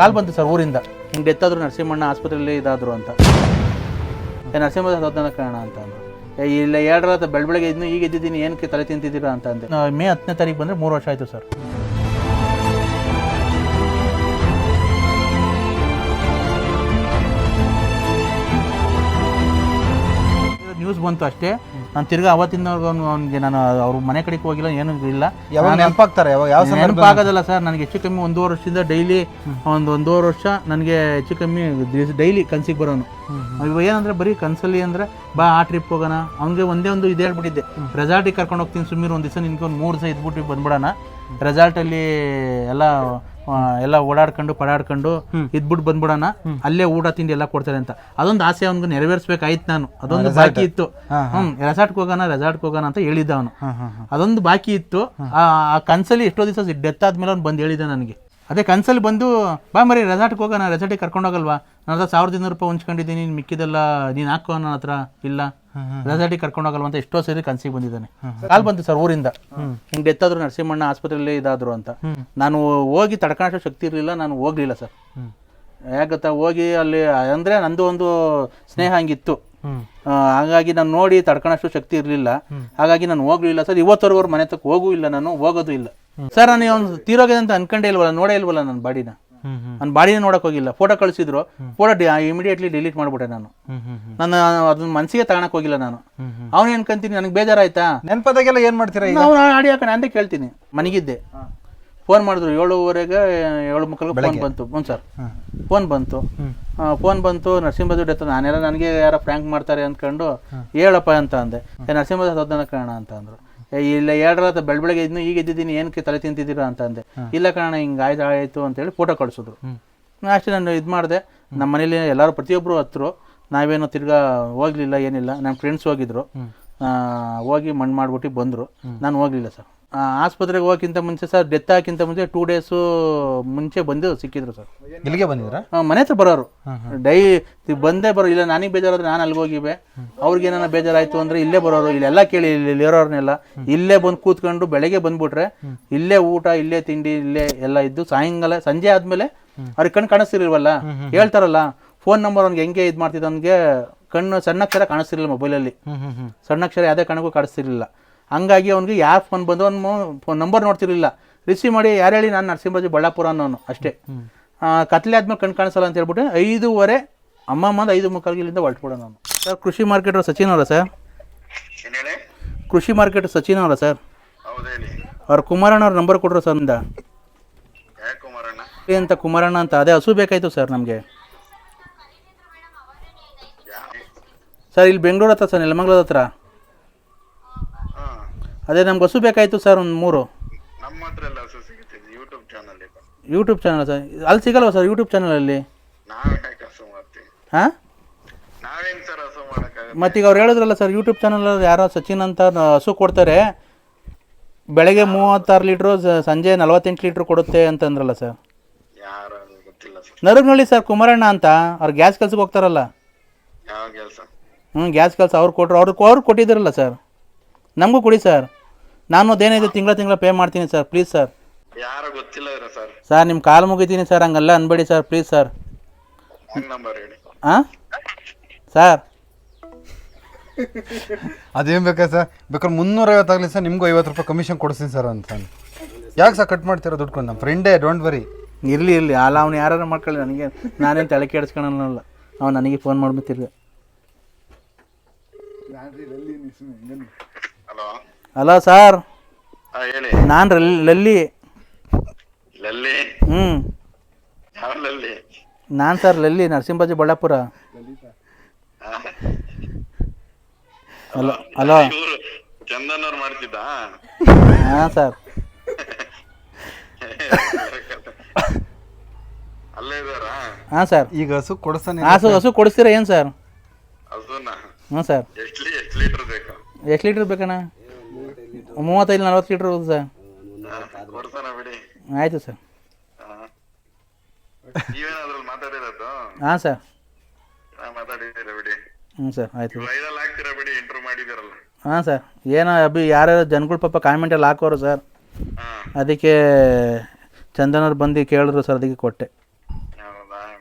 ಕಾಲ್ ಬಂತು ಸರ್ ಊರಿಂದ. ಹಿಂಗೆ ಡೆತ್ ಆದ್ರು ನರಸಿಂಹಣ್ಣ ಆಸ್ಪತ್ರೆಯಲ್ಲಿ ಇದಾದ್ರು ಅಂತ. ಏ ನರಸಿಂಹ ಕಾರಣ ಅಂತ ಅಂದ್ರು. ಏ, ಇಲ್ಲ ಎರಡರ ಬೆಳ ಬೆಳಗ್ಗೆ ಇನ್ನು ಈಗ ಇದ್ದಿದ್ದೀನಿ ಏನಕ್ಕೆ ತಲೆ ತಿಂತಿದ್ದೀರಾ ಅಂತ ಅಂದೆ. ನಾ ಮೇ ಹತ್ತನೇ ತಾರೀಕು ಬಂದರೆ ಮೂರು ವರ್ಷ ಆಯಿತು ಸರ್. ನ್ಯೂಸ್ ಬಂತು ಅಷ್ಟೇ. ನಾನು ತಿರ್ಗಾ ಅವತ್ತಿಂದ ಅವ್ನಿಗೆ ನಾನು ಅವ್ರ ಮನೆ ಕಡೆಗೆ ಹೋಗಿಲ್ಲ ಏನೂ ಇಲ್ಲ. ಯಾವಾಗ ನೆನಪಾಗ್ತಾರೆ ಯಾವಾಗ ಯಾವ ಸಂದರ್ಭ ನೆನಪಾಗೋದಲ್ಲ ಸರ್ ನನಗೆ ಹೆಚ್ಚು ಕಮ್ಮಿ ಒಂದೂವರೆ ವರ್ಷದಿಂದ ಡೈಲಿ ಒಂದು ಒಂದೂವರೆ ವರ್ಷ ನನಗೆ ಹೆಚ್ಚು ಕಮ್ಮಿ ಡೈಲಿ ಕನ್ಸಿಗೆ ಬರೋನು. ಇವಾಗ ಏನಂದ್ರೆ ಬರೀ ಕನ್ಸಲ್ಲಿ ಅಂದ್ರೆ ಬಾ ಆ ಟ್ರಿಪ್ ಹೋಗೋಣ. ಅವ್ನಿಗೆ ಒಂದೇ ಒಂದು ಇದು ಹೇಳ್ಬಿಟ್ಟಿದ್ದೆ. ರೆಸಾರ್ಟಿಗೆ ಕರ್ಕೊಂಡು ಹೋಗ್ತೀನಿ ಸುಮ್ಮನೆ ಒಂದು ದಿವಸ ನಿನ್ಗೆ ಒಂದು ಮೂರು ದಿವಸ ಇದ್ಬಿಟ್ಟು ಬಂದ್ಬಿಡೋಣ. ರೆಸಾರ್ಟಲ್ಲಿ ಎಲ್ಲ ಎಲ್ಲ ಓಡಾಡ್ಕೊಂಡು ಪಡಾಡ್ಕೊಂಡು ಇದ್ಬಿಟ್ಟು ಬಂದ್ಬಿಡೋಣ. ಅಲ್ಲೇ ಊಟ ತಿಂಡಿ ಎಲ್ಲ ಕೊಡ್ತಾರೆ ಅಂತ. ಅದೊಂದು ಆಸೆ ಅವ್ನಿಗೆ ನೆರವೇರಿಸ್ಬೇಕಾಯ್ತು ನಾನು. ಅದೊಂದು ಬಾಕಿ ಇತ್ತು. ಹ್ಮ್ ರೆಸಾರ್ಟ್ಗೆ ಹೋಗೋಣ ರೆಸಾರ್ಟ್ಗೆ ಹೋಗೋಣ ಅಂತ ಹೇಳಿದ್ದ ಅವನು. ಅದೊಂದು ಬಾಕಿ ಇತ್ತು. ಆ ಆ ಕನ್ಸಲ್ಲಿ ಎಷ್ಟೋ ದಿವಸ ಡೆತ್ ಆದ್ಮೇಲೆ ಅವ್ನು ಬಂದು ಹೇಳಿದ ನನಗೆ. ಅದೇ ಕನ್ಸಲ್ಲಿ ಬಂದು ಬಾ ಮರಿ ರೆಸಾರ್ಟ್ಗೆ ಹೋಗೋಣ ರೆಸಾರ್ಟಿಗೆ ಕರ್ಕೊಂಡು ಹೋಗಲ್ವಾ ನನ್ನ ಹತ್ರ ಸಾವಿರದ ಇನ್ನೂರು ರೂಪಾಯಿ ಹೊಂಚ್ಕೊಂಡಿದ್ದೀನಿ ನೀನು ಮಿಕ್ಕಿದೆಲ್ಲ ನೀನು ಹಾಕೋ ನನ್ನ ಹತ್ರ ಇಲ್ಲ. ರೆಸಾರ್ಟಿಗೆ ಕರ್ಕೊಂಡು ಹೋಗಲ್ವಾ ಅಂತ ಎಷ್ಟೋ ಸರಿ ಕನ್ಸಿಗೆ ಬಂದಿದ್ದಾನೆ. ಕಾಲ್ ಬಂತು ಸರ್ ಊರಿಂದ. ಹಿಂಗೆ ಡೆತ್ ಆದ್ರು ನರಸಿಂಹಣ್ಣ ಆಸ್ಪತ್ರೆಯಲ್ಲಿ ಇದಾದ್ರು ಅಂತ. ನಾನು ಹೋಗಿ ತಡ್ಕೊಳ್ಳೋ ಶಕ್ತಿ ಇರಲಿಲ್ಲ ನಾನು ಹೋಗ್ಲಿಲ್ಲ ಸರ್. ಯಾಕತ್ತ ಹೋಗಿ ಅಲ್ಲಿ ಅಂದರೆ ನಂದು ಒಂದು ಸ್ನೇಹ ಹಂಗಿತ್ತು. ಹಾಗಾಗಿ ನಾನು ನೋಡಿ ತಡ್ಕೊಳ್ಳೋಷ್ಟು ಶಕ್ತಿ ಇರಲಿಲ್ಲ. ಹಾಗಾಗಿ ನಾನು ಹೋಗ್ಲಿಲ್ಲ ಸರ್. ಇವತ್ತವರೆಗೂ ಮನೆ ತಕ್ಕ ಹೋಗೂ ಇಲ್ಲ ನಾನು ಹೋಗೋದು ಇಲ್ಲ. ಸರ್ ನಾನು ಒಂದು ತೀರೋಗಿದೆ ಅಂತ ಅನ್ಕೊಂಡೇ ಇಲ್ವಲ್ಲ ನೋಡೇ ಇಲ್ವಲ್ಲ ನನ್ನ ಬಾಡಿನ? ನನ್ನ ಬಾಡಿನ ನೋಡಕ್ ಹೋಗಿಲ್ಲ. ಫೋಟೋ ಕಳಿಸಿದ್ರು. ಫೋಟೋ ಇಮಿಡಿಯೇಟ್ಲಿ ಡಿಲೀಟ್ ಮಾಡ್ಬಿಟ್ಟೆ ನಾನು. ನನ್ನ ಅದನ್ನ ಮನಸ್ಸಿಗೆ ತಗೊಳಕ್ ಹೋಗಿಲ್ಲ ನಾನು. ಅವ್ನು ಅನ್ಕೊಂತೀನಿ ನನಗೆ ಬೇಜಾರಾಯ್ತಾ? ನೆನಪದಾಗೆಲ್ಲ ಏನ್ ಮಾಡ್ತೀರಾ ನಾವು ಆಡಿ ಹಾಕೋಣ ಅಂತ ಕೇಳ್ತೀನಿ. ಮನೆಗಿದ್ದೆ. ಫೋನ್ ಮಾಡಿದ್ರು ಏಳುವರೆಗೆ ಏಳು ಮಕ್ಕಳಿಗೆ ಫೋನ್ ಬಂತು. ಹ್ಞೂ ಸರ್. ಫೋನ್ ಬಂತು. ಫೋನ್ ಬಂತು ನರಸಿಂಹದ ಡೆತ್ ನಾನೆಲ್ಲ ನನಗೆ ಯಾರೋ ಫ್ರ್ಯಾಂಕ್ ಮಾಡ್ತಾರೆ ಅಂದ್ಕೊಂಡು ಹೇಳಪ್ಪ ಅಂತ ಅಂದೆ. ನರಸಿಂಹದ ಸೌದನ ಕಾರಣ ಅಂತ ಅಂದ್ರು. ಇಲ್ಲ ಎರಡರ ಬೆಳ್ ಬೆಳಗ್ಗೆ ಇನ್ನು ಈಗ ಇದ್ದಿದ್ದೀನಿ ಏನಕ್ಕೆ ತಲೆ ತಿಂತಿದ್ದೀರಾ ಅಂತ ಅಂದೆ. ಇಲ್ಲ ಕಾರಣ ಹಿಂಗೆ ಆಯ್ತು ಆಯಿತು ಅಂತೇಳಿ ಫೋಟೋ ಕಳಿಸಿದ್ರು. ಅಷ್ಟೇ ನಾನು ಇದು ಮಾಡಿದೆ. ನಮ್ಮ ಮನೇಲಿ ಎಲ್ಲರೂ ಪ್ರತಿಯೊಬ್ಬರು ಹತ್ರು. ನಾವೇನು ತಿರ್ಗಾ ಹೋಗ್ಲಿಲ್ಲ ಏನಿಲ್ಲ. ನಮ್ಮ ಫ್ರೆಂಡ್ಸ್ ಹೋಗಿದ್ರು. ಹೋಗಿ ಮಣ್ಣು ಮಾಡ್ಬಿಟ್ಟು ಬಂದರು. ನಾನು ಹೋಗ್ಲಿಲ್ಲ ಸರ್. ಆಸ್ಪತ್ರೆಗೆ ಹೋಗೋಕ್ಕಿಂತ ಮುಂಚೆ ಸರ್ ಡೆತ್ ಆಗಕ್ಕಿಂತ ಮುಂಚೆ ಟೂ ಡೇಸು ಮುಂಚೆ ಬಂದು ಸಿಕ್ಕಿದ್ರು ಸರ್. ಇಲ್ಲಿಗೆ ಬಂದಿದ್ರ ಮನೆ ಹತ್ರ ಬರೋರು. ಡೈ ಬಂದೇ ಬರೋ ಇಲ್ಲ ನನಗೆ ಬೇಜಾರಾದ್ರೆ ನಾನು ಅಲ್ಲಿಗೆ ಹೋಗಿವೆ. ಅವ್ರಿಗೆ ಏನಾರ ಬೇಜಾರಾಯ್ತು ಅಂದ್ರೆ ಇಲ್ಲೇ ಬರೋರು ಇಲ್ಲೆಲ್ಲ ಕೇಳಿ ಇಲ್ಲಿ ಇರೋರ್ನೆಲ್ಲ. ಇಲ್ಲೇ ಬಂದು ಕೂತ್ಕೊಂಡು ಬೆಳಗ್ಗೆ ಬಂದ್ಬಿಟ್ರೆ ಇಲ್ಲೇ ಊಟ ಇಲ್ಲೇ ತಿಂಡಿ ಇಲ್ಲೇ ಎಲ್ಲ ಇದ್ದು ಸಾಯಂಕಾಲ ಸಂಜೆ ಆದ್ಮೇಲೆ ಅವ್ರಿಗೆ ಕಣ್ಣು ಕಾಣಿಸ್ತಿರ್ಲಿಲ್ವಲ್ಲ? ಹೇಳ್ತಾರಲ್ಲ ಫೋನ್ ನಂಬರ್ ಅವ್ನಿಗೆ ಹೆಂಗೆ ಇದು ಮಾಡ್ತಿದ್ದ ಅವ್ನಿಗೆ ಕಣ್ಣು ಸಣ್ಣಕ್ಷರ ಕಾಣಿಸ್ತಿರ್ಲಿಲ್ಲ ಮೊಬೈಲಲ್ಲಿ ಸಣ್ಣಕ್ಷರ ಯಾವುದೇ ಕಣಕ್ಕೂ ಕಾಣಿಸ್ತಿರ್ಲಿಲ್ಲ. ಹಂಗಾಗಿ ಅವನಿಗೆ ಯಾವ ಫೋನ್ ಬಂದು ಅವ್ನು ಫೋನ್ ನಂಬರ್ ನೋಡ್ತಿರ್ಲಿಲ್ಲ. ರಿಸೀವ್ ಮಾಡಿ ಯಾರು ಹೇಳಿ ನಾನು ನರಸಿಂಹರಾಜು ಬಳ್ಳಾಪುರ ಅನ್ನೋನು ಅಷ್ಟೇ. ಕತ್ಲೆ ಆದ್ಮೇಲೆ ಕಣ್ ಕಾಣಿಸಲ್ಲ ಅಂತ ಹೇಳ್ಬಿಟ್ಟು ಐದೂವರೆ ಅಮ್ಮ ಮಂದ ಐದು ಮುಕ್ಕಾಲ್ಗೆ ಇಲ್ಲಿಂದ ಹೊರಟ್ಬಿಡೋ ನಾನು ಸರ್ ಕೃಷಿ ಮಾರ್ಕೆಟ್ ಸಚಿನ್ ಅವರ ಸರ್? ಏನ್ ಹೇಳಿ? ಕೃಷಿ ಮಾರ್ಕೆಟ್ ಸಚಿನ್ ಅವರ ಸರ್? ಅವ್ರ ಕುಮಾರಣ್ಣ ಅವ್ರ ನಂಬರ್ ಕೊಟ್ಟರು ಸರ್ ಅಂದ ಅಂತ ಕುಮಾರಣ್ಣ? ಅಂತ? ಅದೇ ಹಸು ಬೇಕಾಯ್ತು ಸರ್ ನಮಗೆ. ಸರ್ ಇಲ್ಲಿ ಬೆಂಗಳೂರು ಹತ್ರ ಸರ್ ನೆಲಮಂಗ್ಲದ ಹತ್ರ. ಅದೇ ನಮ್ಗೆ ಹಸು ಬೇಕಾಯ್ತು ಸರ್ ಒಂದು ಮೂರು. ನಮ್ಮ ಹತ್ರ ಎಲ್ಲ ಹಸು ಸಿಗುತ್ತೆ. YouTube channel YouTube channel sir. ಅಲ್ಲಿ ಸಿಗಲ್ವಾ ಸರ್ ಯೂಟ್ಯೂಬ್ ಚಾನಲಲ್ಲಿ ನಾವೇ ಯಾಕೆ ಹಸು ಮಾಡ್ತೀವಿ ಹಾಂ? ನಾವೇನ್ ಸರ್ ಹಸು ಮತ್ತೀಗ ಅವ್ರು ಹೇಳಿದ್ರಲ್ಲ ಸರ್ ಯೂಟ್ಯೂಬ್ ಚಾನಲ್ ಯಾರೋ ಸಚಿನ್ ಅಂತ ಹಸು ಕೊಡ್ತಾರೆ. ಬೆಳಗ್ಗೆ ಮೂವತ್ತಾರು ಲೀಟ್ರು ಸ- ಸಂಜೆ ನಲವತ್ತೆಂಟು ಲೀಟ್ರ್ ಕೊಡುತ್ತೆ ಅಂತಂದ್ರಲ್ಲ ಸರ್. ಯಾರು ಗೊತ್ತಿಲ್ಲ ಸರ್. ನರಗ್ನಳ್ಳಿ ಸರ್ ಕುಮಾರಣ್ಣ ಅಂತ. ಅವ್ರು ಗ್ಯಾಸ್ ಕೆಲ್ಸಕ್ಕೆ ಹೋಗ್ತಾರಲ್ಲ. ಯಾವ ಕೆಲಸ? ಹ್ಞೂ ಗ್ಯಾಸ್ ಕೆಲಸ ಅವ್ರು ಕೊಟ್ಟರು ಅವ್ರು ಅವ್ರು ಕೊಟ್ಟಿದ್ದಾರಲ್ಲ ಸರ್. ನಮಗೂ ಕೊಡಿ ಸರ್. ನಾನು ಅದೇನಿದೆ ತಿಂಗಳ ತಿಂಗಳ ಪೇ ಮಾಡ್ತೀನಿ ಸರ್ ಪ್ಲೀಸ್ ಸರ್ ಯಾರು ಗೊತ್ತಿಲ್ಲ ಇರ ಸರ್ ಸರ್ ನಿಮ್ಮ ಕಾಲ್ ಮುಗಿತೀನಿ ಸರ್ ಹಂಗಲ್ಲ ಅನ್ಬೇಡಿ sir please sir phone number ಹೇಳಿ? ಹಾಂ ಸರ್ ಅದೇನು ಬೇಕಾ ಸರ್ ಬೇಕಾದ್ರೆ ಮುನ್ನೂರ ಐವತ್ತಾಗಲಿ ಸರ್ ನಿಮಗೂ ಐವತ್ತು ರೂಪಾಯಿ ಕಮಿಷನ್ ಕೊಡಿಸ್ತೀನಿ ಸರ್ ಅಂತ ಯಾಕೆ ಸರ್ ಕಟ್ ಮಾಡ್ತೀರಾ ದುಡ್ಡು ಕೊಟ್ಟು ನಮ್ಮ ಫ್ರೆಂಡೇ ಡೋಂಟ್ ವರಿ ಇರಲಿ ಇರಲಿ. ಅಲ್ಲ ಅವ್ನು ಯಾರು ಮಾಡ್ಕೊಳ್ಳಿ. ನನಗೆ ನಾನೇನು ತಲೆ ಕೆಡಿಸ್ಕೊಳಲ್ಲ. ಅವ್ನು ನನಗೆ ಫೋನ್ ಮಾಡ್ಬಿಟ್ಟಿರ್ಲಿ ಹಲೋ ಸರ್? ಹಾ ಹೇಳಿ. ನಾನು ಲಲ್ಲಿ. ಲಲ್ಲಿ? ಹ್ಞೂ ಯಾವ ಲಲ್ಲಿ? ನಾನು sir Lalli Narasimhaji Ballapur? Hello hello ಇವ್ರು ಚಂದನ್ ಅವ್ರು ಮಾಡ್ತಿದ್ದ? ಹಾಂ ಸರ್. ಅಲ್ಲೇ ಇದಾರಾ ಹಾಂ ಸರ್. ಈಗ ಹಸು ಕೊಡಿಸ್ತಾನೆ ಹಸು ಹಸು ಕೊಡಿಸ್ತೀರಾ ಏನು ಸರ್? ಹಸುನ? ಹ್ಞೂ ಸರ್. ಎಷ್ಟು ಲೀಟರ್ ಬೇಕು? ಎಷ್ಟು ಲೀಟ್ರ್ ಬೇಕಣ್ಣ? ಮೂವತ್ತೈದು ನಲ್ವತ್ತು ಲೀಟ್ರ್ ಹೋಗುದು ಸರ್. ಕೊಡ್ತಾನ ಬಿಡಿ ಆಯಿತು ಸರ್. ಹಾ. ನೀವೇನಾದ್ರಲ್ಲಿ ಮಾತಾಡಿರೋದು? ಹಾಂ ಸರ್. ನಾ ಮಾತಾಡಿದ್ದೀರ ಬಿಡಿ. ಹ್ಞೂ ಸರ್ ಆಯಿತು ಬಿಡಿ ಇಂಟರ್ವ್ಯೂ ಹಾಂ ಸರ್. ಏನೋ ಅಭಿ ಯಾರ್ಯಾರು ಜನಗಳು ಪಾಪ ಕಾಮೆಂಟಲ್ಲಿ ಹಾಕೋರು ಸರ್. ಹಾ. ಅದಕ್ಕೆ ಚಂದನವ್ರು ಬಂದು ಕೇಳಿದ್ರು ಸರ್ ಅದಕ್ಕೆ ಕೊಟ್ಟೆ.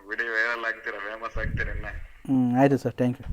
ಬಿಡಿ ವೈರಲ್ ಆಗ್ತೀರಾ ಫೇಮಸ್ ಆಗ್ತೀರ ಇನ್ನ? ಹ್ಞೂ ಆಯಿತು ಸರ್. Thank you